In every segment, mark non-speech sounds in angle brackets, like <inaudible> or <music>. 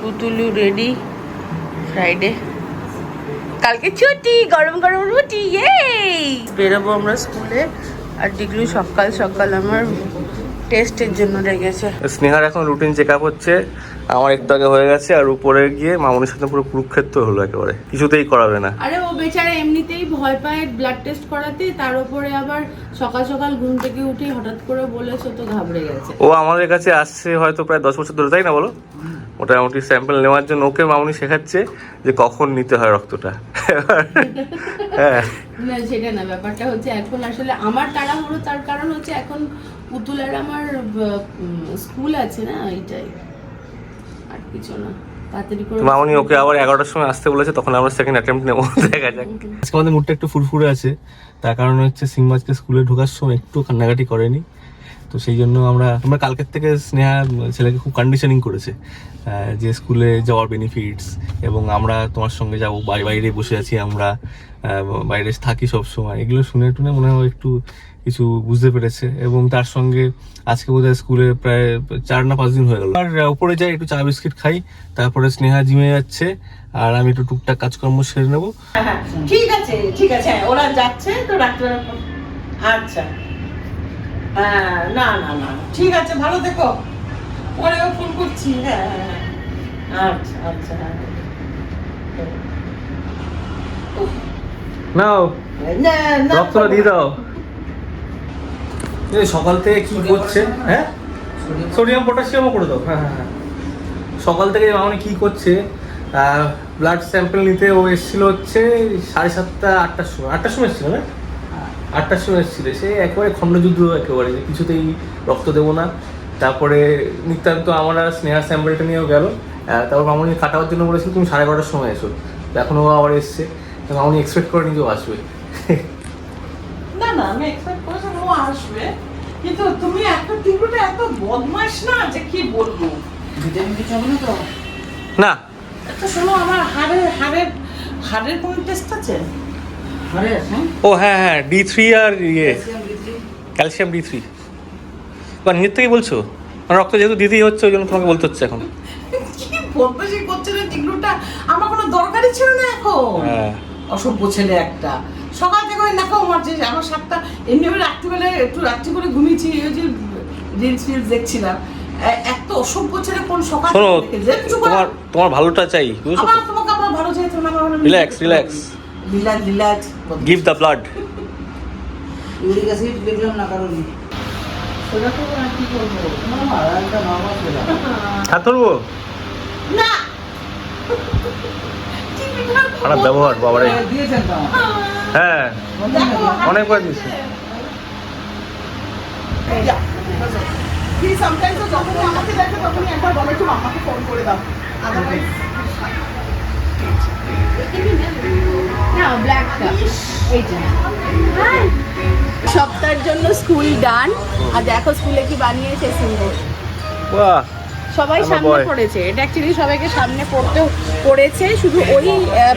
পুতুলু ready Friday কালকে ছুটি গরম গরম রুটি ইয়ে বেরোবো আমরা স্কুলে আর ডিগ্রি সকাল সকাল আমার টেস্টের জন্য লেগেছে। স্নেহার এখন রুটিন চেক আপ হচ্ছে আমার একটু আগে হয়ে গেছে আর উপরে গিয়ে মামনির সাথে পুরো কুরুক্ষেত্র হলো একেবারে কিছুতেই করাবে না। আরে ও বেচারা এমনিতেই ভয় পায় ব্লাড টেস্ট করাতে তার উপরে আবার সকাল সকাল ঘুম থেকে উঠে হঠাৎ করে বলেছে তো ঘাবড়ে গেছে। ও আমাদের কাছে আসছে হয়তো প্রায় দশ বছর ধরে তাই না বলো? মোটামুটি স্যাম্পল নেওয়ার জন্য ওকে মামনি শেখাচ্ছে যে কখন নিতে হয় রক্তটা। হ্যাঁ। না সেটা না ব্যাপারটা হচ্ছে এখন আসলে আমার তাড়াহুড়ো তার কারণ হচ্ছে এখন পুতুলের আমার স্কুল আছে না এইটাই। আর কিছু না তো মামনি ওকে আবার এগারোটার সময় আসতে বলেছে তখন আমরা সেকেন্ড অ্যাটেম্প্ট নেব দেখা যাক। আজকে আমাদের মুডটা একটু ফুরফুরে আছে তার কারণ হচ্ছে সিংমাজকে স্কুলে ঢোকার সময় একটু কান্নাকাটি করেনি। তো সেই জন্য আমরা আমরা কালকের থেকে স্নেহা ছেলেকে খুব কন্ডিশনিং করেছে যে স্কুলে যাওয়ার বেনিফিটস এবং আমরা তোমার সঙ্গে যাব বাড়ি বাইরে বসে আছি আমরা বাইরে থাকি সব সময়। এগুলো শুনে টুনে মনে হয় একটু কিছু বুঝতে পেরেছে এবং তার সঙ্গে আজকে বোধহয় স্কুলে প্রায় চার না পাঁচ দিন হয়ে গেল। আর উপরে যাই একটু চা বিস্কিট খাই তারপরে স্নেহা জিমে যাচ্ছে আর আমি একটু টুকটাক কাজকর্ম সেরে নেব। ঠিক আছে ঠিক আছে হ্যাঁ, ওরা যাচ্ছে তো ডাক্তার আচ্ছা। হ্যাঁ না না না। ঠিক আছে ভালো থেকো। পরেও ফোন করছি হ্যাঁ হ্যাঁ, হ্যাঁ। আচ্ছা আচ্ছা হ্যাঁ। নাও। না না। রক্তটা দিয়ে দাও। এই সকাল থেকে কি করছে? হ্যাঁ? সোডিয়াম পটাশিয়ামও করে দাও। হ্যাঁ হ্যাঁ হ্যাঁ। সকাল থেকে মামনি কি করছে? ব্লাড স্যাম্পল নিতে ও এসেছিল হচ্ছে সাড়ে সাতটা আটটার সময়। আটটার সময় এসেছিল না? আটটার সময় এসেছিল। সে একেবারে খণ্ডযুদ্ধ একেবারে যে কিছুতেই রক্ত দেবো না। তারপরে নিত্যান্ত আমরা স্নেহা স্যাম্পলটা নিয়েও গেল। তারপর মামনি কাটাবার জন্য বলেছিল তুমি সাড়ে বারোটার সময় এসো। তো এখনও আবার এসছে। মামনি এক্সপেক্ট করে নিজেও আসবে। না না আমি এক্সপেক্ট করেছিলাম ও আসবে। কিন্তু তুমি এত না যে কি বলব? ভিটামিন কিছু হবে না তো? না। শোনো আমার হাড়ের হাড়ের হাড়ের কোনো টেস্ট আছে? ও হ্যাঁ হ্যাঁ ডি থ্রি আর ইয়ে ক্যালসিয়াম ডি থ্রি বা নিজের থেকেই বলছো? মানে রক্ত যেহেতু দিতেই হচ্ছে ওই জন্য তোমাকে বলতে হচ্ছে এখন। করছে না আমার কোনো দরকারই ছিল না এখন। হ্যাঁ। অসভ্য ছেলে একটা। সকাল থেকে ওই নাকাও মারছে আমার সাতটা এমনি আমি একটু রাত্রি করে ঘুমিয়েছি ওই যে রিলস ফিলস দেখছিলাম। এত অসভ্য ছেলে কোন সকাল। তোমার তোমার ভালোটা চাই তোমাকে আমার ভালো আমার relax relax relax relax give the blood uric acid দেখলাম না কারণ হাত ধরবো? না! খারাপ ব্যবহার বাবারে। দিয়েছেন তো আমার হ্যাঁ। অনেকবার দিয়েছে Please, sometimes ও যখনই আমাকে দেখে তখনই একবার বলে একটু মামাকে ফোন করে দাও। আদারওয়াইজ না ব্ল্যাকটা এইটা সপ্তাহের জন্য স্কুল ডান আর দেখো স্কুলে কি বানিয়েছে সুন্দর বাহ। সবাই সামনে পড়েছে। এটা অ্যাকচুয়ালি সবাইকে সামনে পড়তেও পড়েছে শুধু ওই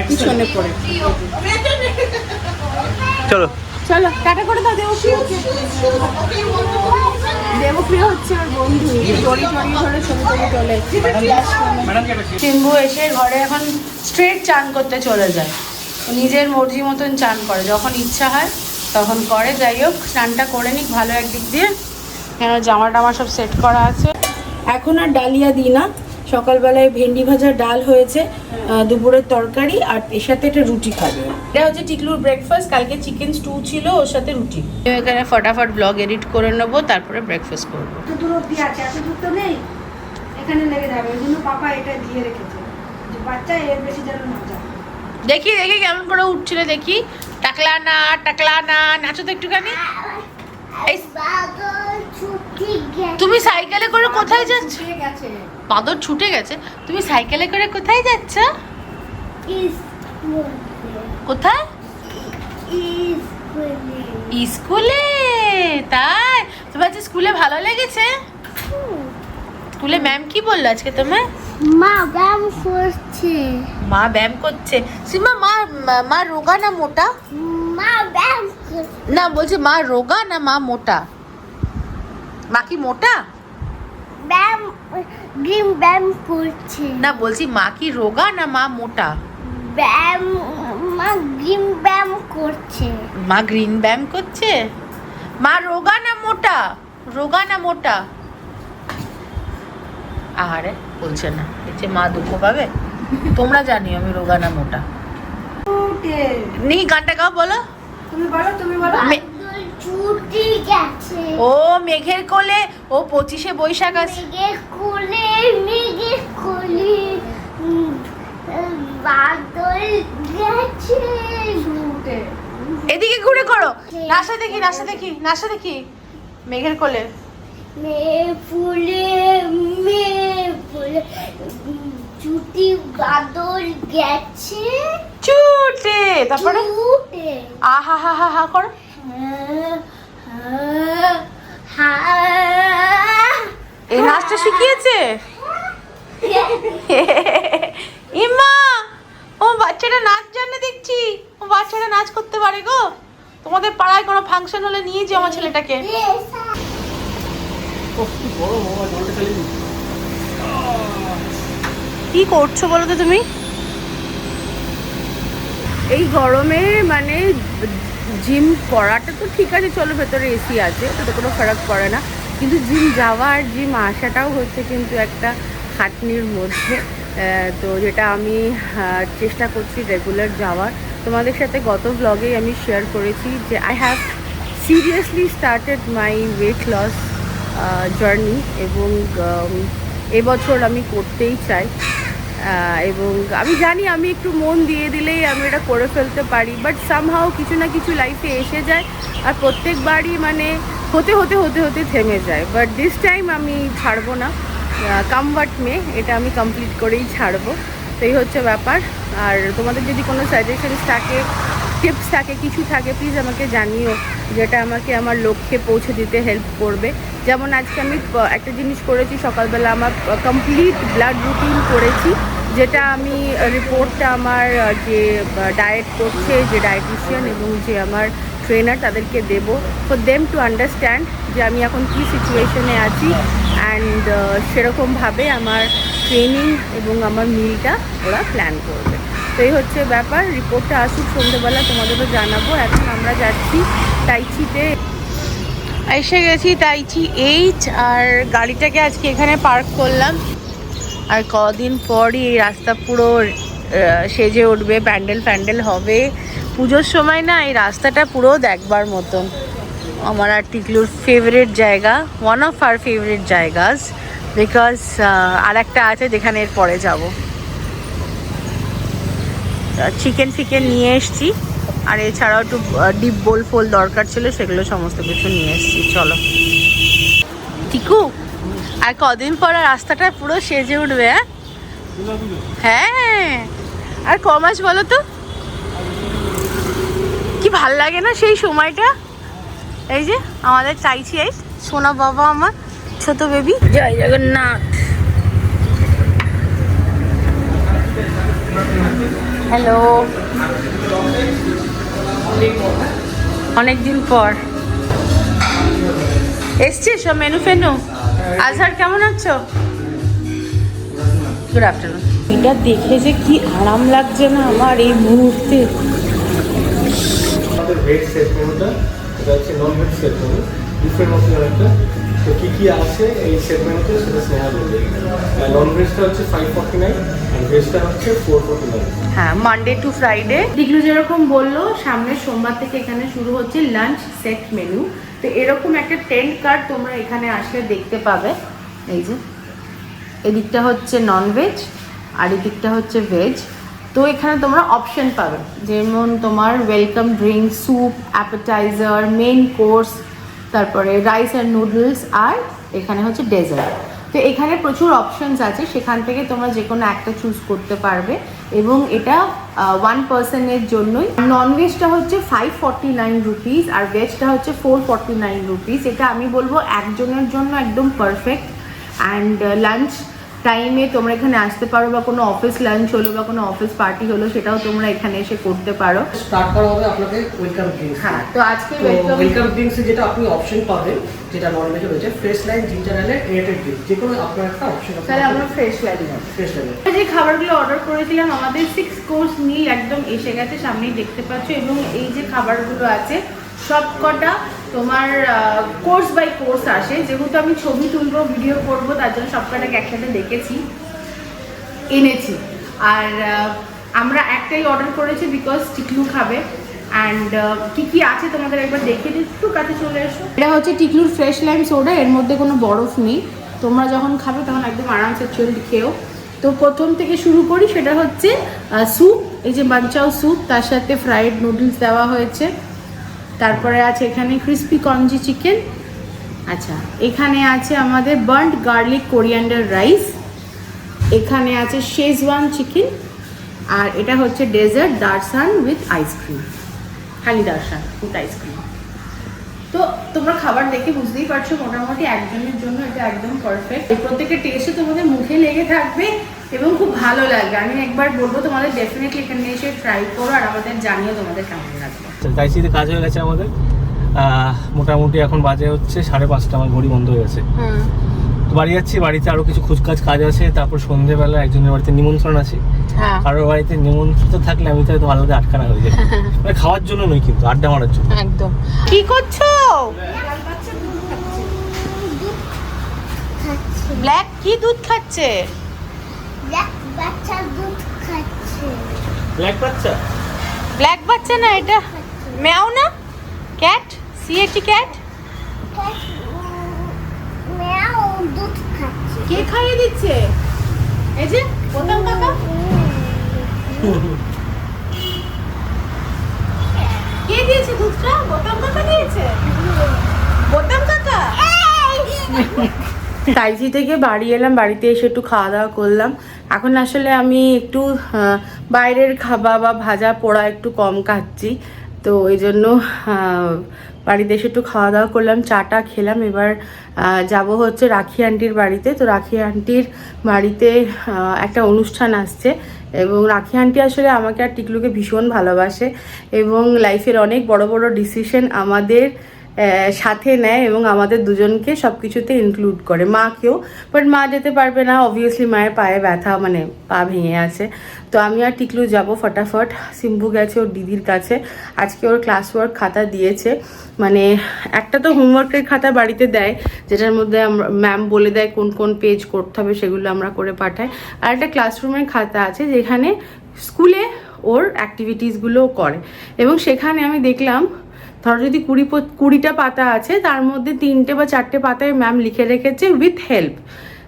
পিছনে পড়েছে। চলো। চলো, টাটা করে দাও, দেবপ্রিয় হচ্ছে। দেবপ্রিয় হচ্ছে ওর বন্ধু জড়ি টড়ি ধরে ছবি টবি তোলে। সিম্বু এসে ঘরে এখন স্ট্রেট চান করতে চলে যায়। নিজের মর্জি মতন চান করে, যখন ইচ্ছা হয় তখন করে। যাই হোক, স্নানটা করে নিক, ভালো একদিক দিয়ে। কেন জামা টামা সব সেট করা আছে। এখন আর ডালিয়া দিই না। সকালবেলায় ভেন্ডি ভাজা ডাল হয়েছে দুপুরের তরকারি আর এর সাথে একটা রুটি খাবে। এটা হচ্ছে টিকলুর ব্রেকফাস্ট কালকে চিকেন স্টু ছিল ওর সাথে রুটি। এখানে ফটাফট ব্লগ এডিট করে নেব তারপরে ব্রেকফাস্ট করব। দূর অব্দি আছে এত দূর তো নেই। এখানে লেগে যাবে ওই জন্য পাপা এটা দিয়ে রেখেছে। যে বাচ্চা এর বেশি যেন না যায়। দেখি দেখি কেমন করে উঠছিল দেখি। টাকলা না টাকলা না নাচো তো একটুখানি। এই, তুমি সাইকেলে করে কোথায় যাচ্ছ? বাদর ছুটে গেছে? তুমি সাইকেলে করে কোথায় যাচ্ছ? কোথায়? স্কুলে। তাই? তোমার আজকে স্কুলে ভালো লেগেছে? স্কুলে ম্যাম কি বলল আজকে তোমার মা ব্যায়াম করছে। মা ব্যায়াম করছে? সীমা মা মা- মা রোগা না মোটা? মা ব্যায়াম না বলছি মা রোগা না মা মোটা? মা কি মোটা? ব্যায়াম গ্রিন ব্যায়াম করছে। না বলছি মা কি রোগা না মা মোটা? ব্যায়াম মা গ্রিন ব্যায়াম করছে। মা গ্রিন ব্যায়াম করছে? মা রোগা না মোটা? রোগা না মোটা? আহারে বলছে না। এতে মা দুঃখ পাবে? তোমরা জানিও আমি রোগা না মোটা। নি গানটা গাও বলো। তুমি বলো তুমি বলো। ও মেঘের কোলে ও পঁচিশে বৈশাখ আছে মেঘের কোলে মেঘের কোলে বাদল গেছে। এদিকে ঘুরে করো। নাচা দেখি নাচা দেখি নাচা দেখি। মেঘের কোলে। ফুলে মেয়ে ফুলে ছুটি বাদল গেছে। চুটে তারপরে? ছুটে। আহা হা হা হা করো। এই নাচটা শিখিয়েছে? ইমা ও বাচ্চাটা নাচ জানে দেখছি। ও বাচ্চাটা নাচ করতে পারে গো। তোমাদের পাড়ায় কোনো ফাংশন হলে নিয়ে যেও আমার ছেলেটাকে। কি করছ বলো তো তুমি? এই গরমে মানে জিম করাটা তো ঠিক আছে, চলো ভেতরে এসি আছে তাতে কোনো ফারাক পড়ে না। কিন্তু জিম যাওয়া আর জিম আসাটাও হচ্ছে কিন্তু একটা খাটনির মধ্যে। তো যেটা আমি চেষ্টা করছি রেগুলার যাওয়ার। তোমাদের সাথে গত ব্লগেই আমি শেয়ার করেছি যে I have seriously started my weight loss journey এবং এবছর আমি করতেই চাই। এবং আমি জানি আমি একটু মন দিয়ে দিলেই আমি এটা করে ফেলতে পারি বাট সামহাও কিছু না কিছু লাইফে এসে যায় আর প্রত্যেকবারই মানে হতে হতে হতে হতে থেমে যায়। বাট দিস টাইম আমি ছাড়বো না। কাম বাট মে এটা আমি কমপ্লিট করেই ছাড়বো। তো এই হচ্ছে ব্যাপার। আর তোমাদের যদি কোনো সাজেশনস থাকে টিপস থাকে, কিছু থাকে প্লিজ আমাকে জানিও যেটা আমাকে আমার লক্ষ্যে পৌঁছে দিতে হেল্প করবে। যেমন আজকে আমি একটা জিনিস করেছি, সকালবেলা আমার কমপ্লিট ব্লাড রুটিন করেছি। যেটা আমি রিপোর্টটা আমার যে ডায়েট করছে যে ডায়েটিশিয়ান এবং যে আমার ট্রেনার তাদেরকে দেব ফর দেম টু আন্ডারস্ট্যান্ড যে আমি এখন কী সিচুয়েশনে আছি অ্যান্ড সেরকমভাবে আমার ট্রেনিং এবং আমার মিলটা ওরা প্ল্যান করবে। তো এই হচ্ছে ব্যাপার। রিপোর্টটা আসুক সন্ধ্যেবেলা তোমাদেরও জানাব। এখন আমরা যাচ্ছি টাইচিতে এসে গেছি টাইচি এইট, আর গাড়িটাকে আজকে এখানে পার্ক করলাম। আর কদিন পরই এই রাস্তা পুরো সেজে উঠবে, প্যান্ডেল ফ্যান্ডেল হবে। পুজোর সময় না এই রাস্তাটা পুরো দেখবার মতন। আমার আর টিকলুর ফেভারিট জায়গা ওয়ান অফ আর ফেভারিট জায়গাস বিকজ আর একটা আছে যেখানে এর পরে যাব। চিকেন ফিকেন নিয়ে এসছি, আর এছাড়াও একটু ডিপ বোল ফোল দরকার ছিল, সেগুলো সমস্ত কিছু নিয়ে এসছি, চলো। টিকু আর কদিন পর আর রাস্তাটা পুরো সেজে উঠবে হ্যাঁ? হ্যাঁ। আর ক মাস বলো তো? কি ভালো লাগে না সেই সময়টা? এই যে আমাদের চাইছি এই সোনা বাবা আমার ছোট বেবি জয় জগন্নাথ। হ্যালো অনেকদিন পর। এসছে সব মেনু ফেনু? আজহার কেমন আছো? গুড আফটারনুন এটা দেখে যে কি আরাম লাগছে না আমার এই মুহূর্তে। আমাদের ভেজ সেট মেনুটা এটা হচ্ছে non veg set menu different মশলার একটা। তো কী কী আছে এই সেট মেনুতে সেটা স্নেহা বলবে। নন ভেজটা হচ্ছে ফাইভ ফর্টি নাইন আর ভেজটা হচ্ছে ফোর ফর্টি নাইন হ্যাঁ মানডে টু ফ্রাইডে দিগলু যেরকম বলল সামনের সোমবার থেকে এখানে শুরু হচ্ছে লাঞ্চ সেট মেনু তো এরকম একটা টেন্ট কার্ড তোমরা এখানে আসলে দেখতে পাবে। এই যে, এদিকটা হচ্ছে নন ভেজ আর এদিকটা হচ্ছে ভেজ তো এখানে তোমরা অপশন পাবে, যেমন তোমার welcome drink soup appetiser main course তারপরে রাইস অ্যান্ড নুডলস আর এখানে হচ্ছে ডেজার্ট তো এখানে প্রচুর অপশনস আছে, সেখান থেকে তোমরা যে কোনো একটা চুজ করতে পারবে, এবং এটা ওয়ান পার্সনের জন্যই। ননভেজটা হচ্ছে ফাইভ ফর্টি নাইন রুপিস আর ভেজটা হচ্ছে ফোর ফর্টি নাইন রুপিস এটা আমি বলব একজনের জন্য একদম পারফেক্ট অ্যান্ড লাঞ্চ টাইমে তোমরা এখানে আসতে পারো বা কোনো অফিস লাঞ্চ হলো বা কোনো অফিস পার্টি হলো সেটাও তোমরা এখানে এসে করতে পারো। স্টার্ট করা হবে আপনাকে ওয়েলকাম ড্রিঙ্কস হ্যাঁ তো আজকে ওয়েলকাম ড্রিঙ্কসে যেটা আপনি অপশন পাবেন যেটা নর্মালি রয়েছে ফ্রেশ লাইন জিঞ্জার এলে যে কোনো আপনার একটা অপশন তাহলে আমরা ফ্রেশ লাগে ফ্রেশ লাইন যে খাবারগুলো অর্ডার করেছিলাম আমাদের সিক্স কোর্স মিল একদম এসে গেছে সামনেই দেখতে পাচ্ছ এবং এই যে খাবারগুলো আছে সব কটা তোমার কোর্স বাই কোর্স আসে। যেহেতু আমি ছবি তুলবো ভিডিও করব, তার জন্য সব কটাকে একসাথে দেখেছি, এনেছি। আর আমরা একটাই অর্ডার করেছি বিকজ টিকলু খাবে। অ্যান্ড কী কী আছে তোমাদের একবার দেখে দিই, একটু কাছে চলে এসো এটা হচ্ছে টিকলুর ফ্রেশ লাইম সোডা এর মধ্যে কোনো বরফ নেই। তোমরা যখন খাবে তখন একদম আরামসে চিল্ড খেও। তো প্রথম থেকে শুরু করি, সেটা হচ্ছে স্যুপ এই যে বাঞ্চাও স্যুপ তার সাথে ফ্রাইড নুডলস দেওয়া হয়েছে। তারপরে আছে এখানে ক্রিস্পি কঞ্জি চিকেন আচ্ছা এখানে আছে আমাদের বার্ন্ট গার্লিক কোরিয়ান্ডার রাইস এখানে আছে শেজওয়ান চিকেন আর এটা হচ্ছে ডেজার্ট দারসান উইথ আইসক্রিম খালি দারসান উইথ আইসক্রিম তো তোমরা খাবার দেখে বুঝতেই পারছ মোটামুটি একজনের জন্য এটা একদম পারফেক্ট প্রত্যেকের টেস্টে তোমাদের মুখে লেগে থাকবে এবং খুব ভালো লাগবে। আমি একবার বলব, তোমাদের ডেফিনেটলি এখানে এসে ট্রাই করো আর আমাদের জানিও তোমাদের কেমন গাইসিতে কাজ হয়ে গেছে আমাদের। মোটামুটি এখন বাজে হচ্ছে সাড়ে পাঁচটা আমার ঘড়ি বন্ধ হয়ে গেছে। তো বাড়ি যাচ্ছি বাড়িতে আরও কিছু খুচকাজ কাজ আছে তারপর সন্ধেবেলা একজনের বাড়িতে নিমন্ত্রণ আছে। হ্যাঁ। কারোর বাড়িতে নিমন্ত্রিত থাকলে আমি তো হয়তো আলাদা আটকানা হয়ে যায় <laughs> মানে খাওয়ার জন্য নয় কিন্তু আড্ডা মারার জন্য। একদম। কি করছ? ব্ল্যাক কি দুধ খাচ্ছে? দুধ খাচ্ছে। ব্ল্যাক বাচ্চা? ব্ল্যাক বাচ্চা না এটা? ম্যাও না? Cat? C A T cat? দেখ, উম, ম্যাও দুধ খাচ্ছে। কে খাইয়ে দিচ্ছে? এই যে বোতাম কাকা। কে দিয়েছে দুধটা? বোতাম কাকা দিয়েছে? বোতাম কাকা। টাইজি থেকে বাড়ি এলাম বাড়িতে এসে একটু খাওয়া দাওয়া করলাম। এখন আসলে আমি একটু বাইরের খাবার বা ভাজা পোড়া একটু কম খাচ্ছি। তো ওই জন্য বাড়িতে এসে একটু খাওয়া দাওয়া করলাম, চাটা খেলাম। এবার যাব হচ্ছে রাখি আন্টির বাড়িতে। তো রাখি আন্টির বাড়িতে একটা অনুষ্ঠান আসছে এবং রাখি আন্টি আসলে আমাকে আর টিকলুকে ভীষণ ভালোবাসে এবং লাইফের অনেক বড় বড় ডিসিশন আমাদের সাথে নেয় এবং আমাদের দুজনকে সব কিছুতে ইনক্লুড করে। মাকেও বাট মা যেতে পারবে না অবভিয়াসলি মায়ের পায়ে ব্যথা মানে পা ভেঙে আছে। তো আমি আর টিকলু যাব ফটাফট। সিম্বু গেছে ওর দিদির কাছে। আজকে ওর ক্লাস ওয়ার্ক খাতা দিয়েছে। মানে একটা তো হোমওয়ার্কের খাতা বাড়িতে দেয়, যেটার মধ্যে ম্যাম বলে দেয় কোন কোন পেজ করতে হবে, সেগুলো আমরা করে পাঠাই। আর একটা ক্লাসরুমের খাতা আছে, যেখানে স্কুলে ওর অ্যাক্টিভিটিসগুলোও করে। এবং সেখানে আমি দেখলাম ধরো যদি কুড়ি কুড়িটা পাতা আছে, তার মধ্যে তিনটে বা চারটে পাতায় ম্যাম লিখে রেখেছে উইথ হেল্প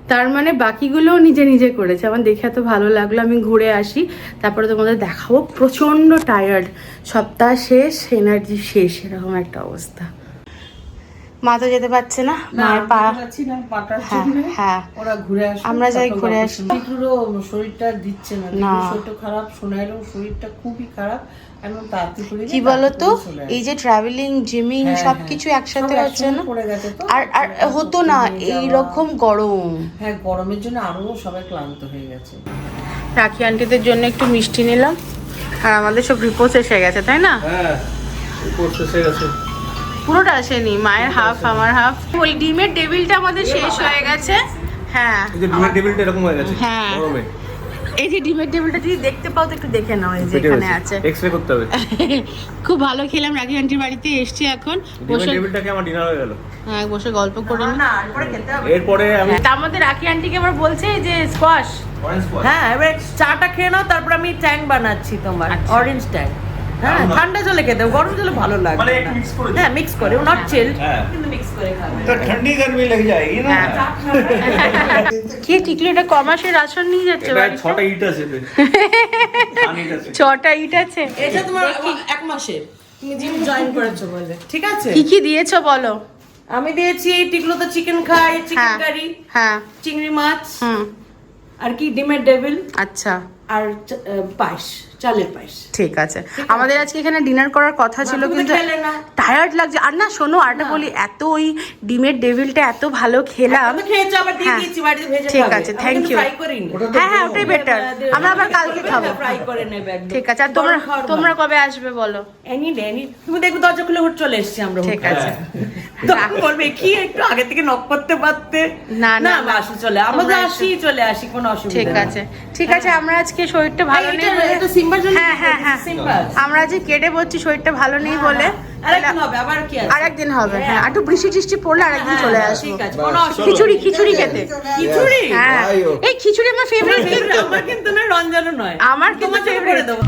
তার মানে বাকিগুলোও নিজে নিজে করেছে। আমার দেখে এত ভালো লাগল, আমি ঘুরে আসি। তারপরে তোমাদের দেখাবো। প্রচণ্ড টায়ার্ড সপ্তাহ শেষ এনার্জি শেষ, এরকম একটা অবস্থা। মা তো যেতে পারছে না মায়ের পা পাচ্ছি না পাটার হ্যাঁ জন্য। হ্যাঁ। ওরা ঘুরে আসবে আমরা যাই ঘুরে আসি। টিকলুরও শরীরটা দিচ্ছে না। শরীরটা খারাপ শোনাইলেও শরীরটা খুবই খারাপ কি বলতো? এই যে ট্রাভেলিং জিমিং সবকিছু। একসাথে হচ্ছে না? পড়ে গেছে তো, আর আর হতো না এই রকম গরম। হ্যাঁ গরমের জন্য আরও সবাই ক্লান্ত হয়ে গেছে। রাখি আন্টিদের জন্য একটু মিষ্টি নিলাম। আর আমাদের সব রিপোর্ট এসে গেছে তাই না? হ্যাঁ কোর্স এসে গেছে। পুরোটা আসেনি মায়ের হাফ আমার হাফ ওই ডিমের টেবিলটা আমাদের শেষ হয়ে গেছে। হ্যাঁ। এই যে ডিমের টেবিলটা এরকম হয়ে গেছে হ্যাঁ। গরমে। এই যে ডিমের টেবিলটা যদি দেখতে পাও তো একটু দেখে নাও এই যে এখানে আছে। এক্সরে করতে হবে। <laughs> খুব ভালো খেলাম রাখি আন্টির বাড়িতে এসছি এখন। ডিমের বসে টেবিলটাকে আমার ডিনার হয়ে গেল। হ্যাঁ বসে গল্প করে না এরপরে খেতে হবে। এরপরে আমি তার মধ্যে রাখি আন্টিকে আবার বলছে যে স্কোয়াশ হ্যাঁ এবার চাটা খেয়ে নাও তারপর আমি ট্যাং বানাচ্ছি তোমার আচ্ছা। অরেঞ্জ ট্যাং হ্যাঁ ঠান্ডা জলে খেতে গরম জলে ভালো লাগে মানে হ্যাঁ মিক্স করে নট চিল হ্যাঁ, হ্যাঁ। কিন্তু মিক্স করে খাবে। তো ঠান্ডি গরমি লেগে যায় না কে টিকলো এটা কমাসের রাশন নিয়ে যাচ্ছে ভাই ছটা ইট আছে ছটা ইট আছে? এটা তোমার এক মাসের তুমি জিম জয়েন করেছ বলে ঠিক আছে? কি কি দিয়েছ বলো? আমি দিয়েছি এই টিকলো তো চিকেন খাই চিকেন কারি হ্যাঁ, হ্যাঁ। চিংড়ি মাছ হুম। আর কি ডিমের ডেভিল আচ্ছা। আর পায়েস চালের পায়েস। ঠিক আছে। আমাদের আজকে এখানে ডিনার করার কথা ছিল কিন্তু টায়ার্ড লাগছে। আর না শোনো আরটা বলি এত ওই ডিমের ডেভিলটা এত ভালো খেলাম। খেয়েছো আবার দিয়ে হ্যাঁ। দিয়েছি বাড়িতে ভেজে ঠিক আছে. ফ্রাই করিনি। হ্যাঁ হ্যাঁ ওটাই বেটার আমরা আবার কালকে খাব। ফ্রাই করে নেবে ঠিক আছে আর তোমরা তোমরা কবে আসবে বলো? এনি ডে এনি তুমি দেখো দরজা খুলে হুট চলে এসেছি আমরা ঠিক। আছে। তখন বলবে কি একটু আগে থেকে নক করতে পারতে? না, না, না না। আসি চলে। আমরা আসি চলে আসি কোনো অসুবিধা ঠিক আছে। ঠিক আছে আমরা আজকে আজকে শরীরটা ভালো নেই এটা সিম্বার জন্য হ্যাঁ হ্যাঁ হ্যাঁ। আমরা যে কেটে বলছি শরীরটা ভালো নেই হ্যাঁ, বলে। হ্যাঁ। আরেকদিন হবে হ্যাঁ।, হ্যাঁ। একটু বৃষ্টি টিষ্টি পড়লে আরেকদিন চলে আসব। খিচুড়ি খিচুড়ি খেতে। খিচুড়ি? হ্যাঁ। এই খিচুড়ি আমার ফেভারিট আমার কিন্তু না রঞ্জানো নয়। আমার কিন্তু ফেভারিট দেবো।